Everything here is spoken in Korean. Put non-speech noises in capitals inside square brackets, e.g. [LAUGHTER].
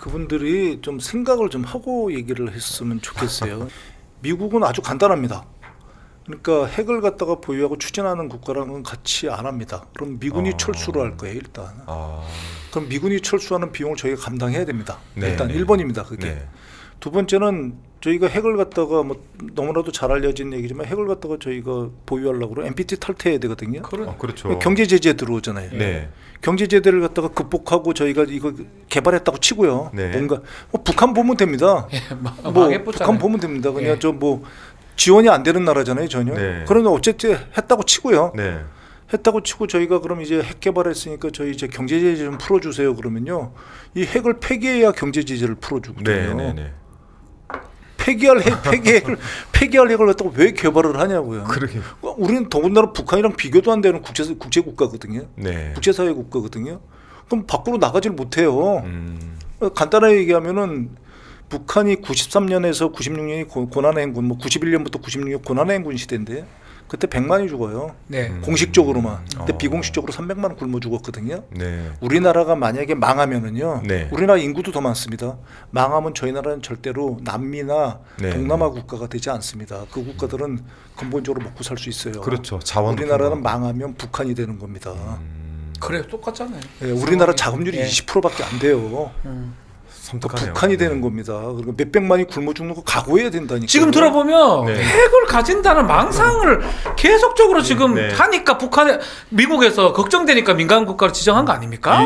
그분들이 좀 생각을 좀 하고 얘기를 했으면 좋겠어요. [LAUGHS] 미국은 아주 간단합니다. 그러니까 핵을 갖다가 보유하고 추진하는 국가랑은 같이 안 합니다. 그럼 미군이 어. 철수를 할 거예요, 일단. 아, 그럼 미군이 철수하는 비용을 저희가 감당해야 됩니다. 네, 일단 네. 1번입니다, 그게. 네. 두 번째는 저희가 핵을 갖다가 뭐 너무나도 잘 알려진 얘기지만 핵을 갖다가 저희가 보유하려고 그러면 NPT 탈퇴해야 되거든요. 어, 그렇죠. 경제 제재 들어오잖아요. 네. 경제 제재를 갖다가 극복하고 저희가 이거 개발했다고 치고요. 네. 뭔가 뭐 북한 보면 됩니다. [LAUGHS] 막- 뭐 망해보잖아요. 북한 보면 됩니다. 그냥 예. 저뭐 지원이 안 되는 나라잖아요, 전혀. 네. 그러면 어쨌든 했다고 치고요. 네. 했다고 치고 저희가 그럼 이제 핵 개발했으니까 저희 이제 경제 제재 좀 풀어주세요. 그러면요, 이 핵을 폐기해야 경제 제재를 풀어주거든요. 네. 네. 네. 폐기할 핵, 폐기핵을 폐기할 핵을 갖다가 왜 개발을 하냐고요. 그러게. 우리는 더군다나 북한이랑 비교도 안 되는 국제 국제 국가거든요. 네. 국제 사회 국가거든요. 그럼 밖으로 나가질 못해요. 음. 간단하게 얘기하면은 북한이 93년에서 96년이 고난의 행군, 뭐 91년부터 96년 고난의 행군 시대인데 그때 100만이 죽어요. 네. 음. 공식적으로만. 근데 어. 비공식적으로 300만 굶어 죽었거든요. 네. 우리나라가 만약에 망하면은요. 네. 우리나라 인구도 더 많습니다. 망하면 저희 나라는 절대로 남미나 네. 동남아 국가가 되지 않습니다. 그 국가들은 근본적으로 먹고 살 수 있어요. 그렇죠. 자원도 우리나라는. 망하면 북한이 되는 겁니다. 음. 그래 똑같잖아요. 예, 우리나라. 자금률이 예. 20%밖에 안 돼요. 음. 그러니까 섬뜩하네요. 북한이 네. 되는 겁니다. 그리고 몇백만이 굶어 죽는 거 각오해야 된다니까. 지금 들어보면 네. 핵을 가진다는 망상을 계속적으로 지금 네. 하니까 북한에 미국에서 걱정되니까 민간 국가로 지정한 거 아닙니까?